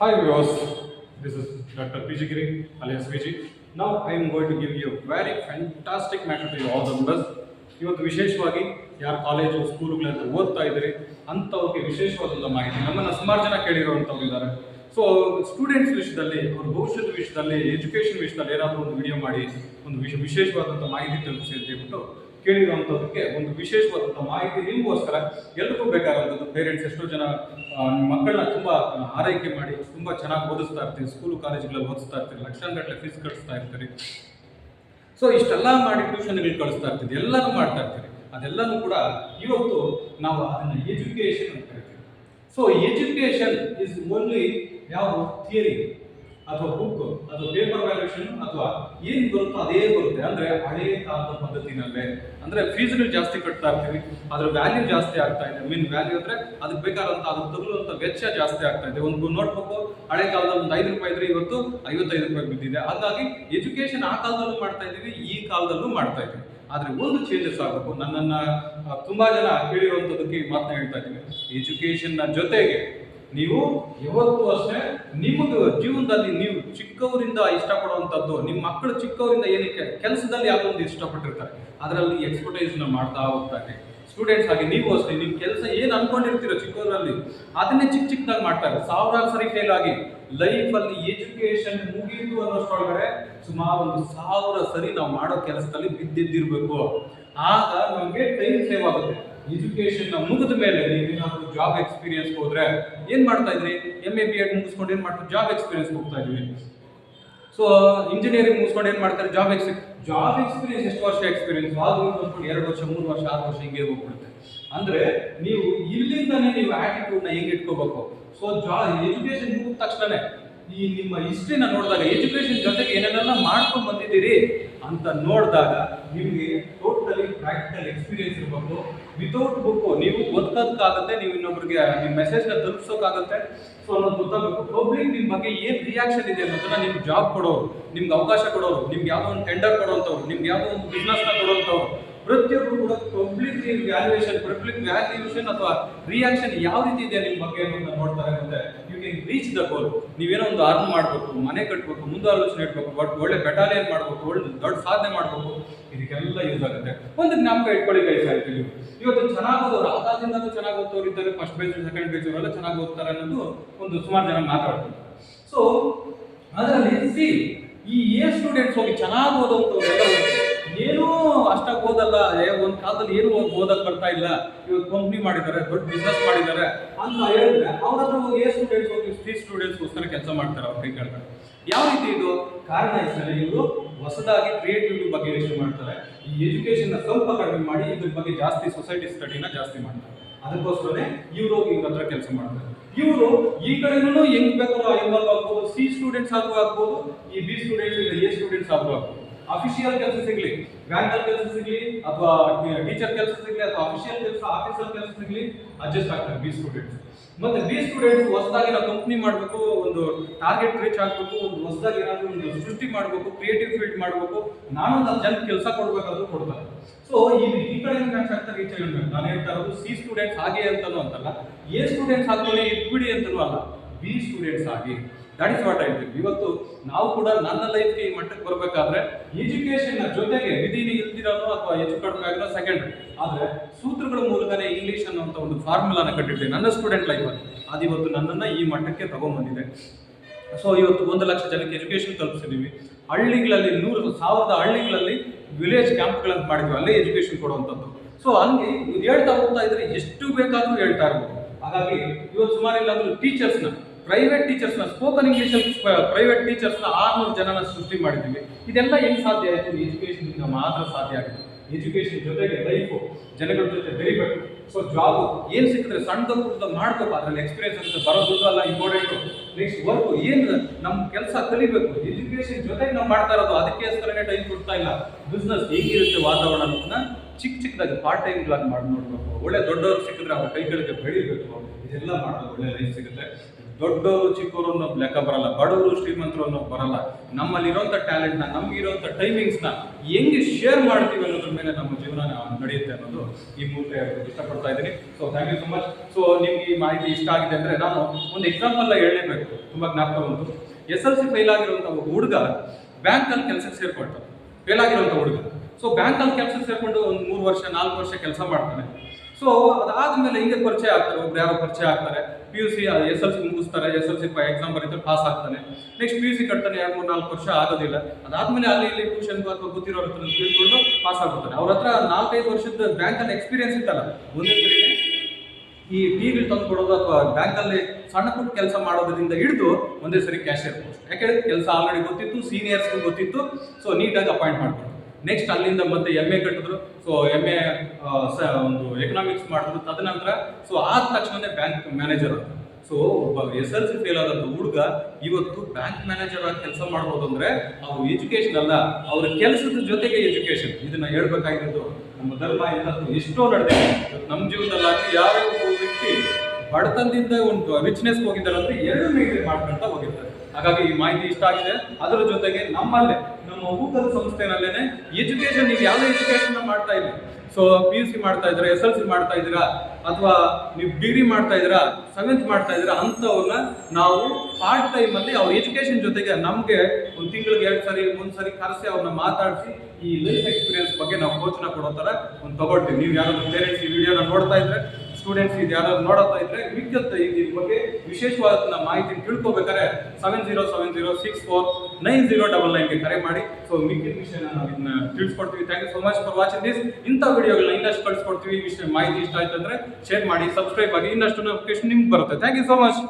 Hi viewers, this is Dr. PG Giri alias VG. Now I am going to give you a very fantastic matter to you all the members. ಇವತ್ತು ವಿಶೇಷವಾಗಿ ಯಾರು college ಸ್ಕೂಲುಗಳಲ್ಲಿ ಓದ್ತಾ ಇದ್ದೀರಿ ಅಂಥವ್ರಿಗೆ ವಿಶೇಷವಾದಂಥ ಮಾಹಿತಿ ನಮ್ಮನ್ನು ಸುಮಾರು ಜನ ಕೇಳಿರುವಂಥವ್ರು ಇದ್ದಾರೆ ಸೊ ಸ್ಟೂಡೆಂಟ್ಸ್ ವಿಷಯದಲ್ಲಿ ಅವ್ರ ಭವಿಷ್ಯದ ವಿಷಯದಲ್ಲಿ ಎಜುಕೇಷನ್ ವಿಷಯದಲ್ಲಿ ಏನಾದರೂ ಒಂದು ವಿಡಿಯೋ ಮಾಡಿ, ಒಂದು ವಿಶ ವಿಶೇಷವಾದಂಥ ಮಾಹಿತಿ ತಲುಪಿಸಿ ಅಂತ ಹೇಳ್ಬಿಟ್ಟು ಕೇಳಿರುವಂಥದ್ದಕ್ಕೆ ಒಂದು ವಿಶೇಷವಾದಂಥ ಮಾಹಿತಿ ನಿಮಗೋಸ್ಕರ ಎಲ್ರಿಗೂ ಬೇಕಾದಂಥದ್ದು ಪೇರೆಂಟ್ಸ್ ಎಷ್ಟೋ ಜನ ಮಕ್ಕಳನ್ನ ತುಂಬ ಆರೈಕೆ ಮಾಡಿ, ತುಂಬ ಚೆನ್ನಾಗಿ ಓದಿಸ್ತಾ ಇರ್ತೀವಿ ಸ್ಕೂಲು ಕಾಲೇಜುಗಳಲ್ಲಿ ಓದಿಸ್ತಾ ಇರ್ತೀರಿ ಲಕ್ಷಾಂಗಟ್ಟಲೆ ಫೀಸ್ ಕಳಿಸ್ತಾ ಇರ್ತೀರಿ. ಸೊ ಇಷ್ಟೆಲ್ಲ ಮಾಡಿ ಟ್ಯೂಷನ್ಗಳು ಕಳಿಸ್ತಾ ಇರ್ತೀವಿ ಎಲ್ಲನೂ ಮಾಡ್ತಾ ಇರ್ತೀರಿ. ಅದೆಲ್ಲನೂ ಕೂಡ ಇವತ್ತು ನಾವು ಅದನ್ನು ಎಜುಕೇಷನ್ ಅಂತ ಕರಿತೀವಿ. ಸೊ ಎಜುಕೇಶನ್ ಇಸ್ ಓನ್ಲಿ ಯಾವ ಥಿಯರಿ ಅಥವಾ ಬುಕ್ ಅಥವಾ ಪೇಪರ್ ವ್ಯಾಲ್ಯೂಷನ್ ಅಥವಾ ಏನು ಬರುತ್ತೋ ಅದೇ ಬರುತ್ತೆ. ಅಂದ್ರೆ ಹಳೇ ಕಾಲದ ಪದ್ಧತಿನಲ್ಲೇ. ಅಂದ್ರೆ ಫೀಸ್ಗಳು ಜಾಸ್ತಿ ಕಟ್ತಾ ಇರ್ತೀವಿ. ಅದರ ವ್ಯಾಲ್ಯೂ ಜಾಸ್ತಿ ಆಗ್ತಾ ಇದೆ. ಮೀನ್ ವ್ಯಾಲ್ಯೂ ಅಂದ್ರೆ ಅದಕ್ಕೆ ಬೇಕಾದಂತ, ಅದ್ರ ತಗುಲುವಂಥ ವೆಚ್ಚ ಜಾಸ್ತಿ ಆಗ್ತಾ ಇದೆ. ಒಂದು ನೋಟ್ಬುಕ್ ಹಳೆ ಕಾಲದ ಒಂದು ಐದು ರೂಪಾಯಿ ಇದ್ರೆ ಇವತ್ತು ಐವತ್ತೈದು ರೂಪಾಯಿ ಬಿದ್ದಿದೆ. ಹಾಗಾಗಿ ಎಜುಕೇಶನ್ ಆ ಕಾಲದಲ್ಲೂ ಮಾಡ್ತಾ ಇದ್ದೀವಿ, ಈ ಕಾಲದಲ್ಲೂ ಮಾಡ್ತಾ ಇದೀವಿ ಆದ್ರೆ ಒಂದು ಚೇಂಜಸ್ ಆಗಬೇಕು. ನನ್ನನ್ನ ತುಂಬ ಜನ ಕೇಳಿರುವಂತದಕ್ಕೆ ಮಾತನ್ನ ಹೇಳ್ತಾ ಇದ್ದೀವಿ ಎಜುಕೇಶನ್ನ ಜೊತೆಗೆ ನೀವು ಯಾವತ್ತೂ ಅಷ್ಟೇ ನಿಮಗೆ ಜೀವನದಲ್ಲಿ ನೀವು ಚಿಕ್ಕವರಿಂದ ಇಷ್ಟಪಡುವಂಥದ್ದು ನಿಮ್ಮ ಮಕ್ಕಳು ಚಿಕ್ಕವರಿಂದ ಏನಕ್ಕೆ, ಕೆಲಸದಲ್ಲಿ ಯಾವುದೊಂದು ಇಷ್ಟಪಟ್ಟಿರ್ತಾರೆ. ಅದರಲ್ಲಿ ಎಕ್ಸ್ಪರ್ಟೈಸ್ನ ಮಾಡ್ತಾ ಹೋಗ್ತಾರೆ ಸ್ಟೂಡೆಂಟ್ಸ್ ಆಗಿ ನೀವು ಅಷ್ಟೇ, ನಿಮ್ಮ ಕೆಲಸ ಏನು ಅನ್ಕೊಂಡಿರ್ತೀರೋ ಚಿಕ್ಕವರಲ್ಲಿ, ಅದನ್ನೇ ಚಿಕ್ಕ ಚಿಕ್ಕದಾಗಿ ಮಾಡ್ತಾರೆ. ಸಾವಿರಾರು ಸರಿ ಫೇಲ್ ಆಗಿ ಲೈಫಲ್ಲಿ ಎಜುಕೇಶನ್ ಮುಗಿಯಿತು ಅನ್ನೋಷ್ಟೊಳಗಡೆ ಸುಮಾರು ಒಂದು ಸಾವಿರ ಸರಿ ನಾವು ಮಾಡೋ ಕೆಲಸದಲ್ಲಿ ಬಿದ್ದಿದ್ದಿರಬೇಕು. ಆಗ ನಮಗೆ ಟೈಮ್ ಸೇವ್ ಆಗುತ್ತೆ. ಎಜುಕೇಶನ್ ಮುಗಿದ ಮೇಲೆ ನೀವು ಏನಾದರೂ ಜಾಬ್ ಎಕ್ಸ್ಪೀರಿಯನ್ಸ್ ಹೋದ್ರೆ ಏನು ಮಾಡ್ತಾ ಇದ್ರಿ? ಎಂ ಎ ಬಿ ಎಡ್ ಮುಗಿಸ್ಕೊಂಡು ಏನು ಮಾಡ್ತೀವಿ ಜಾಬ್ ಎಕ್ಸ್ಪೀರಿಯನ್ಸ್ ಹೋಗ್ತಾ ಇದ್ವಿ ಸೊ ಇಂಜಿನಿಯರಿಂಗ್ ಮುಗಿಸ್ಕೊಂಡು ಏನು ಮಾಡ್ತಾರೆ? ಜಾಬ್ ಎಕ್ಸ್ ಜಾಬ್ ಎಕ್ಸ್ಪೀರಿಯನ್ಸ್ ಎಷ್ಟು ವರ್ಷ ಎಕ್ಸ್ಪೀರಿಯನ್ಸ್ ಅದು ಒಂದು ಎರಡು ವರ್ಷ, ಮೂರು ವರ್ಷ, ಆರು ವರ್ಷ ಹಿಂಗೆ ಹೋಗ್ಬಿಡುತ್ತೆ. ಅಂದ್ರೆ ನೀವು ಇಲ್ಲಿಂದನೇ ನೀವು ಆಟಿಟ್ಯೂಡ್ನ ಹೆಂಗ್ ಇಟ್ಕೋಬೇಕು? ಸೊ ಜಾ ಎಜುಕೇಶನ್ ಮುಗಿದ ತಕ್ಷಣ ಈ ನಿಮ್ಮ ಹಿಸ್ಟ್ರಿನ ನೋಡಿದಾಗ ಎಜುಕೇಶನ್ ಜೊತೆಗೆ ಏನೇನೆಲ್ಲ ಮಾಡ್ಕೊಂಡು ಬಂದಿದ್ದೀರಿ ಅಂತ ನೋಡಿದಾಗ ನಿಮಗೆ ಟೋಟಲಿ ಪ್ರಾಕ್ಟಿಕಲ್ ಎಕ್ಸ್ಪೀರಿಯನ್ಸ್ ಇರಬೇಕು. ವಿತೌಟ್ ಬುಕ್ ನೀವು ಓದ್ಕೋದಕ್ಕಾಗತ್ತೆ, ನೀವು ಇನ್ನೊಬ್ರಿಗೆ ನಿಮ್ಮ ಮೆಸೇಜ್ನ ತಲುಪಿಸೋಕ್ಕಾಗತ್ತೆ. ಸೊ ಅನ್ನೋದು ಗೊತ್ತಾಗಬೇಕು. ಪಬ್ಲಿಕ್ ನಿಮ್ಮ ಬಗ್ಗೆ ಏನು ರಿಯಾಕ್ಷನ್ ಇದೆ ಅನ್ನೋದನ್ನ ನಿಮ್ಗೆ ಜಾಬ್ ಕೊಡೋರು, ನಿಮ್ಗೆ ಅವಕಾಶ ಕೊಡೋರು, ನಿಮ್ಗೆ ಯಾವುದೋ ಒಂದು ಟೆಂಡರ್ ಕೊಡುವಂಥವ್ರು ನಿಮ್ಗೆ ಯಾವುದೋ ಒಂದು ಬಿಸ್ನೆಸ್ನ ಕೊಡುವಂಥವ್ರು ಪ್ರತಿಯೊಬ್ಬರು ಕೂಡ ಪಬ್ಲಿಕ್ ವ್ಯಾಲ್ಯೂಯೇಷನ್ ಪಬ್ಲಿಕ್ ವ್ಯಾಲ್ಯೂಯೇಷನ್ ಅಥವಾ ರಿಯಾಕ್ಷನ್ ಯಾವ ರೀತಿ ಇದೆ ನಿಮ್ಮ ಬಗ್ಗೆ ಅನ್ನೋದನ್ನ ನೋಡ್ತಾರೆ ಮತ್ತೆ. ಕ್ಯಾನ್ ರೀಚ್ ದ ಗೋಲ್ ನೀವೇನೋ ಒಂದು ಅರ್ನ್ ಮಾಡಬೇಕು, ಮನೆ ಕಟ್ಟಬೇಕು ಮುಂದಾಲೋಚನೆ ಇಡಬೇಕು ಬಟ್ ಒಳ್ಳೆ ಬೆಟಾಲಿಯನ್ ಮಾಡಬೇಕು, ಒಳ್ಳೆ ದೊಡ್ಡ ಸಾಧನೆ ಮಾಡಬೇಕು, ಇದಕ್ಕೆಲ್ಲ ಯೂಸ್ ಆಗುತ್ತೆ. ಒಂದು ಜ್ಞಾಪಕ ಇಟ್ಕೊಳ್ಳಿ ಕೈ ಸಾಯ್ತೀವಿ ಇವತ್ತು ಚೆನ್ನಾಗಿ ಓದೋರು ಆಗಾದಿಂದಲೂ ಚೆನ್ನಾಗಿ ಓದ್ತವ್ರು ಇದ್ದಾರೆ ಫಸ್ಟ್ ಬೇಜ್ ಸೆಕೆಂಡ್ ಬೇಜ್ ಅವರೆಲ್ಲ ಚೆನ್ನಾಗಿ ಓದ್ತಾರೆ ಅನ್ನೋದು ಒಂದು ಸುಮಾರು ಜನ ಮಾತಾಡ್ತಾರೆ. ಸೊ ಅದರಲ್ಲಿ ಸಿ ಈ ಎ ಸ್ಟೂಡೆಂಟ್ಸ್ ಹೋಗಿ ಚೆನ್ನಾಗಿ ಓದೋಂಥವ್ರೆಲ್ಲ ಏನೂ ಅಷ್ಟಾಗಿ ಓದಲ್ಲ. ಒಂದು ಕಾಲದಲ್ಲಿ ಏನು ಓದ್- ಓದಕ್ ಬರ್ತಾ ಇಲ್ಲ. ಇವಾಗ ಕಂಪ್ನಿ ಮಾಡಿದ್ದಾರೆ, ದೊಡ್ಡ ಬಿಸ್ನೆಸ್ ಮಾಡಿದ್ದಾರೆ. ಅಂತ ಹೇಳಿದ್ರೆ ಅವ್ರ ಹತ್ರ ಹೋಗಿ ಎ ಸ್ಟೂಡೆಂಟ್ಸ್ ಹೋಗಿ ಸಿ ಸ್ಟೂಡೆಂಟ್ಸ್ಗೋಸ್ಕರ ಕೆಲಸ ಮಾಡ್ತಾರೆ ಅವ್ರ ಕೈ ಯಾವ ರೀತಿ ಇದು? ಕಾರಣ ಇಷ್ಟೇ ಇವರು ಹೊಸದಾಗಿ ಕ್ರಿಯೇಟಿವಿಟಿ ಬಗ್ಗೆ ಯೋಚನೆ ಮಾಡ್ತಾರೆ. ಈ ಎಜುಕೇಶನ್ ಸ್ವಲ್ಪ ಕಡಿಮೆ ಮಾಡಿ ಇದ್ರ ಬಗ್ಗೆ ಜಾಸ್ತಿ ಸೊಸೈಟಿ ಸ್ಟಡಿನ ಜಾಸ್ತಿ ಮಾಡ್ತಾರೆ. ಅದಕ್ಕೋಸ್ಕರನೇ ಇವರು ಹೋಗಿ ಇವ್ರ ಹತ್ರ ಕೆಲಸ ಮಾಡ್ತಾರೆ. ಇವರು ಈ ಕಡೆನೂ ಹೆಂಗ್ ಬೇಕಾದ್ರೂ ಇನ್ವಾಲ್ವ್ ಆಗ್ಬೋದು. ಸಿ ಸ್ಟೂಡೆಂಟ್ಸ್ ಆದ್ರೂ ಆಗ್ಬೋದು, ಈ ಬಿ ಸ್ಟೂಡೆಂಟ್ಸ್ ಇಲ್ಲ ಎ ಸ್ಟೂಡೆಂಟ್ಸ್ ಆದ್ರೂ ಆಗ್ಬೋದು. ಅಫಿಷಿಯಲ್ ಕೆಲಸ ಸಿಗ್ಲಿ. ಬ್ಯಾಂಕಲ್ಲಿ ಕೆಲಸ ಸಿಗ್ಲಿ, ಅಥವಾ ಟೀಚರ್ ಕೆಲಸ ಸಿಗ್ಲಿ, ಅಥವಾ ಅಫಿಷಿಯಲ್ ಕೆಲಸ ಆಫೀಸಲ್ಲಿ ಕೆಲಸ ಸಿಗ್ಲಿ ಅಡ್ಜಸ್ಟ್ ಆಗ್ತಾರೆ ಬಿ ಸ್ಟೂಡೆಂಟ್ಸ್ ಮತ್ತೆ ಬಿ ಸ್ಟೂಡೆಂಟ್ಸ್ ಹೊಸದಾಗಿ ನಾವು ಕಂಪ್ನಿ ಮಾಡಬೇಕು, ಒಂದು ಟಾರ್ಗೆಟ್ ರೀಚ್ ಆಗಬೇಕು, ಒಂದು ಹೊಸದಾಗಿ ಏನಾದರೂ ಒಂದು ಸೃಷ್ಟಿ ಮಾಡಬೇಕು ಕ್ರಿಯೇಟಿವ್ ಫೀಲ್ಡ್ ಮಾಡಬೇಕು ನಾನು ನನ್ನ ಜನಕ್ಕೆ ಕೆಲಸ ಕೊಡಬೇಕಾದ್ರೂ ಕೊಡ್ತಾರೆ. ಸೊ ಈ ಈ ಕಡೆ ಮ್ಯಾಚ್ ಆಗ್ತಾ ರೀಚ್ ಆಗಬೇಕು ನಾನು ಹೇಳ್ತಾ ಇರೋದು ಸಿ ಸ್ಟೂಡೆಂಟ್ಸ್ ಹಾಗೆ ಅಂತಲೂ ಅಂತಲ್ಲ. ಎ ಸ್ಟೂಡೆಂಟ್ಸ್ ಹಾಕೊಳ್ಳಿ ಇಟ್ಬಿಡಿ ಅಂತಲೂ ಅಲ್ಲ ಬಿ ಸ್ಟೂಡೆಂಟ್ಸ್ ಆಗಿ ದಟ್ ಇಸ್ ವಾಟ್ ಹೇಳ್ತೀವಿ ಇವತ್ತು ನಾವು ಕೂಡ ನನ್ನ ಲೈಫ್ಗೆ ಈ ಮಟ್ಟಕ್ಕೆ ಬರಬೇಕಾದ್ರೆ ಎಜುಕೇಶನ್ ಜೊತೆಗೆ ವಿಧಿನಿ ಇಲ್ದಿರೋನು ಅಥವಾ ಹೆಚ್ಚು ಕಡಿಮೆ ಆಗಿರೋ ಸೆಕೆಂಡ್ರಿ ಆದ್ರೆ ಸೂತ್ರಗಳ ಮೂಲಕನೇ ಇಂಗ್ಲೀಷ್ ಅನ್ನುವಂಥ ಒಂದು ಫಾರ್ಮುಲಾನ ಕಟ್ಟಿರ್ತೀನಿ. ನನ್ನ ಸ್ಟೂಡೆಂಟ್ ಲೈಫಲ್ಲಿ ಅದು ಇವತ್ತು ನನ್ನನ್ನು ಈ ಮಟ್ಟಕ್ಕೆ ತಗೊಂಡ್ಬಂದಿದೆ ಸೊ ಇವತ್ತು ಒಂದು ಲಕ್ಷ ಜನಕ್ಕೆ ಎಜುಕೇಷನ್ ತಲುಪಿಸಿದ್ದೀವಿ ಹಳ್ಳಿಗಳಲ್ಲಿ ನೂರು, ಸಾವಿರದ ಹಳ್ಳಿಗಳಲ್ಲಿ ವಿಲೇಜ್ ಕ್ಯಾಂಪ್ಗಳನ್ನು ಮಾಡಿದ್ವಿ. ಅಲ್ಲೇ ಎಜುಕೇಶನ್ ಕೊಡುವಂಥದ್ದು. ಸೊ ಹಂಗೆ ಇದು ಹೇಳ್ತಾ ಹೋಗ್ತಾ ಇದ್ರೆ ಎಷ್ಟು ಬೇಕಾದರೂ ಹೇಳ್ತಾ ಇರ್ಬೋದು. ಹಾಗಾಗಿ, ಇವತ್ತು ಸುಮಾರು ಇಲ್ಲ ಟೀಚರ್ಸ್ನ ಪ್ರೈವೇಟ್ ಟೀಚರ್ಸ್ನ ಸ್ಪೋಕನ್ ಇಂಗ್ಲೀಷಲ್ಲಿ ಪ್ರೈವೇಟ್ ಟೀಚರ್ಸ್ನ ಆರ್ನೂರು ಜನನ ಸೃಷ್ಟಿ ಮಾಡಿದ್ದೀವಿ. ಇದೆಲ್ಲ ಹೆಂಗ್ ಸಾಧ್ಯ ಆಯಿತು? ಇಂದ ಮಾತ್ರ ಸಾಧ್ಯ ಆಗಿದೆ. ಎಜುಕೇಶನ್ ಜೊತೆಗೆ ಲೈಫು ಜನಗಳ ಜೊತೆ ಬೆರಿಬೇಕು ಸೊ ಜಾಬ್ ಏನು ಸಿಕ್ಕಿದ್ರೆ ಸಣ್ಣದ ಪುಟ್ಟದ ಮಾಡ್ಬೇಕು ಅದ್ರಲ್ಲಿ ಎಕ್ಸ್ಪೀರಿಯನ್ಸ್ ಅಂತ ಬರೋದು ಅಲ್ಲ ಇಂಪಾರ್ಟೆಂಟ್ ನೆಕ್ಸ್ಟ್ ವರ್ಕ್ ಏನು ನಮ್ಮ ಕೆಲಸ ಕಲಿಬೇಕು. ಎಜುಕೇಶನ್ ಜೊತೆಗೆ ನಾವು ಮಾಡ್ತಾ ಇರೋದು. ಅದಕ್ಕೋಸ್ಕರನೇ ಟೈಮ್ ಕೊಡ್ತಾ ಇಲ್ಲ. ಬಿಸ್ನೆಸ್ ಹೇಗಿರುತ್ತೆ ವಾತಾವರಣ ಅನ್ನೋದನ್ನ ಚಿಕ್ಕ ಚಿಕ್ಕದಾಗಿ ಪಾರ್ಟ್ ಟೈಮ್ ಆಗಿ ಮಾಡಿ ನೋಡ್ಬೇಕು. ಒಳ್ಳೆ ದೊಡ್ಡವರು ಸಿಕ್ಕಿದ್ರೆ ಅವ್ರ ಕೈಗಳಿಗೆ ಬೆಳಿಬೇಕು. ಇದೆಲ್ಲ ಮಾಡೋದು ಒಳ್ಳೆ ಲೈಫ್ ಸಿಗುತ್ತೆ. ದೊಡ್ಡವರು ಚಿಕ್ಕವರು ಅನ್ನೋ ಲೆಕ್ಕ ಬರಲ್ಲ, ಬಡವರು ಶ್ರೀಮಂತರು ಅನ್ನೋ ಬರಲ್ಲ. ನಮ್ಮಲ್ಲಿರೋಂಥ ಟ್ಯಾಲೆಂಟ್ನ ನಮಗಿರೋಂಥ ಟೈಮಿಂಗ್ಸ್ನ ಹೆಂಗೆ ಶೇರ್ ಮಾಡ್ತೀವಿ ಅನ್ನೋದ್ರ ಮೇಲೆ ನಮ್ಮ ಜೀವನ ನಡೆಯುತ್ತೆ ಅನ್ನೋದು ಈ ಮೂಲಕ ಇಷ್ಟಪಡ್ತಾ ಇದ್ದೀನಿ. So thank you so much so ನಿಮ್ಗೆ ಈ ಮಾಹಿತಿ ಇಷ್ಟ ಆಗಿದೆ ಅಂದರೆ ನಾನು ಒಂದು ಎಕ್ಸಾಂಪಲ್ ಹೇಳಲೇಬೇಕು. ತುಂಬ ಜ್ಞಾಪಕ ಬಂತು. ಎಸ್ ಎಲ್ ಸಿ ಫೇಲ್ ಆಗಿರುವಂಥ ಒಬ್ಬ ಹುಡುಗ ಬ್ಯಾಂಕಲ್ಲಿ ಕೆಲಸಕ್ಕೆ ಸೇರ್ಕೊಳ್ತಾನೆ. ಫೇಲ್ ಆಗಿರುವಂಥ ಹುಡುಗ. ಸೊ ಬ್ಯಾಂಕಲ್ಲಿ ಕೆಲಸಕ್ಕೆ ಸೇರಿಕೊಂಡು ಒಂದು ಮೂರು ವರ್ಷ, ನಾಲ್ಕು ವರ್ಷ ಕೆಲಸ ಮಾಡ್ತಾನೆ. ಸೊ ಅದಾದ್ಮೇಲೆ ಹಿಂಗೆ ಪರಿಚಯ ಆಗ್ತಾರೆ, ಒಬ್ರು ಯಾರೋ ಪರಿಚಯ ಆಗ್ತಾರೆ. P U C S L C ಮುಗಿಸ್ತಾರೆ S L C exam ಬರೀತಾರೆ ಪಾಸ್ ಆಗ್ತಾನೆ. ನೆಕ್ಸ್ಟ್ ಪಿ ಯು ಸಿ ಕಟ್ತಾನೆ, ಎರಡು, ಮೂರು, ನಾಲ್ಕು ವರ್ಷ ಆಗೋದಿಲ್ಲ. ಅದಾದ್ಮೇಲೆ ಅಲ್ಲಿ ಇಲ್ಲಿ ಟ್ಯೂಷನ್ ಅಥವಾ ಗೊತ್ತಿರೋ ಹತ್ರ ತಿಳ್ಕೊಂಡು ಪಾಸ್ ಆಗ್ಬಿಡ್ತಾನೆ ಅವ್ರ ಹತ್ರ ನಾಲ್ಕೈದು ವರ್ಷದ ಬ್ಯಾಂಕಲ್ಲಿ ಎಕ್ಸ್ಪೀರಿಯನ್ಸ್ ಇತ್ತಲ್ಲ, ಒಂದೇ ಸರಿ ಈ ಟಿವಿ ತಂದು ಕೊಡೋದು ಅಥವಾ ಬ್ಯಾಂಕಲ್ಲಿ ಸಣ್ಣ ಪುಟ್ಟ ಕೆಲಸ ಮಾಡೋದ್ರಿಂದ ಹಿಡಿದು ಒಂದೇ ಸರಿ ಕ್ಯಾಶಿಯರ್ ಪೋಸ್ಟ್ ಯಾಕೆಂದ್ರೆ ಕೆಲಸ ಆಲ್ರೆಡಿ ಗೊತ್ತಿತ್ತು ಸೀನಿಯರ್ಸ್ಗೂ ಗೊತ್ತಿತ್ತು ಸೊ ನೀಟಾಗಿ ಅಪಾಯಿಂಟ್ ಮಾಡ್ತಾರೆ. ನೆಕ್ಸ್ಟ್ ಅಲ್ಲಿಂದ ಮತ್ತೆ ಎಂ ಎ ಕಟ್ಟಿದ್ರು. ಸೊ ಎಂ ಎ ಒಂದು ಎಕನಾಮಿಕ್ಸ್ ಮಾಡಿದ್ರು. ತದನಂತರ ಸೊ ಆದ ತಕ್ಷಣನೇ ಬ್ಯಾಂಕ್ ಮ್ಯಾನೇಜರ್ ಸೊ ಒಬ್ಬ ಎಸ್ ಎಲ್ ಸಿ ಫೇಲ್ ಆದಂಥ ಹುಡುಗ ಇವತ್ತು ಬ್ಯಾಂಕ್ ಮ್ಯಾನೇಜರ್ ಆಗಿ ಕೆಲಸ ಮಾಡ್ಬೋದು ಅಂದ್ರೆ ಅವ್ರ ಎಜುಕೇಶನ್ ಅಲ್ಲ, ಅವ್ರ ಕೆಲಸದ ಜೊತೆಗೆ ಎಜುಕೇಶನ್ ಇದನ್ನ ಹೇಳ್ಬೇಕಾಗಿರೋದು ನಮ್ಮ ಧರ್ಮ ಎಲ್ಲ ಎಷ್ಟೋ ನಡೆದಿದೆ. ನಮ್ಮ ಜೀವನದಲ್ಲಿ ಯಾರೇ ಬಡತನದಿಂದ ಒಂದು ರಿಚ್ನೆಸ್ ಹೋಗಿದ್ದಾರೆ ಅಂದ್ರೆ ಎರಡು ಮೇಂಟೈನ್ ಮಾಡ್ಕೊಂತ ಹೋಗಿರ್ತಾರೆ. ಹಾಗಾಗಿ ಈ ಮಾಹಿತಿ ಇಷ್ಟ ಆಗಿದೆ. ಅದರ ಜೊತೆಗೆ ನಮ್ಮಲ್ಲೇ, ನಮ್ಮ ಊಟದ ಸಂಸ್ಥೆನಲ್ಲೇನೆ ಎಜುಕೇಶನ್ ನೀವು ಯಾವ ಎಜುಕೇಶನ್ ಮಾಡ್ತಾ ಇಲ್ಲ. ಸೊ ಪಿ ಯು ಸಿ ಮಾಡ್ತಾ ಇದ್ದೀರಾ ಎಸ್ ಎಲ್ ಸಿ ಮಾಡ್ತಾ ಇದ್ದೀರಾ, ಅಥವಾ ನೀವು ಡಿಗ್ರಿ ಮಾಡ್ತಾ ಇದ್ದೀರಾ ಸೆವೆಂತ್ ಮಾಡ್ತಾ ಇದ್ದೀರಾ, ಅಂಥವ್ರನ್ನ ನಾವು ಪಾರ್ಟ್ ಟೈಮ್ ಅಲ್ಲಿ ಅವ್ರ ಎಜುಕೇಶನ್ ಜೊತೆಗೆ ನಮಗೆ ಒಂದು ತಿಂಗಳಿಗೆ ಎರಡು ಸರಿ ಒಂದು ಸರಿ ಕರೆಸಿ ಅವ್ರನ್ನ ಮಾತಾಡಿಸಿ ಈ ಲೈಫ್ ಎಕ್ಸ್ಪೀರಿಯನ್ಸ್ ಬಗ್ಗೆ ನಾವು ಕೋಚನ ಕೊಡೋ ಥರ ಒಂದು ತಗೊಳ್ತೀವಿ. ನೀವು ಯಾರಾದ್ರೂ ಪೇರೆಂಟ್ಸ್ ಈ ವಿಡಿಯೋನ ನೋಡ್ತಾ ಇದ್ರೆ ಸ್ಟೂಡೆಂಟ್ಸ್ ಇದು ಯಾರಾದ್ರು ನೋಡ್ತಾ ಇದ್ರೆ ವಿದ್ಯುತ್ ಇದ್ರ ಬಗ್ಗೆ ವಿಶೇಷವಾದ ಮಾಹಿತಿ ತಿಳ್ಕೊಬೇಕಾದ್ರೆ seven zero seven zero six four nine zero double ನೈನ್ಗೆ ಕರೆ ಮಾಡಿ. ಸೊ ಮಿಕ್ಕಿದ ವಿಷಯ ನಾವು ಇದನ್ನ ತಿಳಿಸ್ಕೊಡ್ತೀವಿ. Thank you so much for watching this ಇಂಥ ವಿಡಿಯೋಗಳನ್ನ ಇನ್ನಷ್ಟು ಕಳಿಸ್ಕೊಡ್ತೀವಿ. ವಿಷಯ ಮಾಹಿತಿ ಇಷ್ಟ ಆಯ್ತು ಅಂದ್ರೆ ಶೇರ್ ಮಾಡಿ ಸಬ್ಸ್ಕ್ರೈಬ್ ಆಗಿ ಇನ್ನಷ್ಟು ನೋಟಿಫಿಕೇಶನ್ ನಿಮ್ಗೆ ಬರುತ್ತೆ. Thank you so much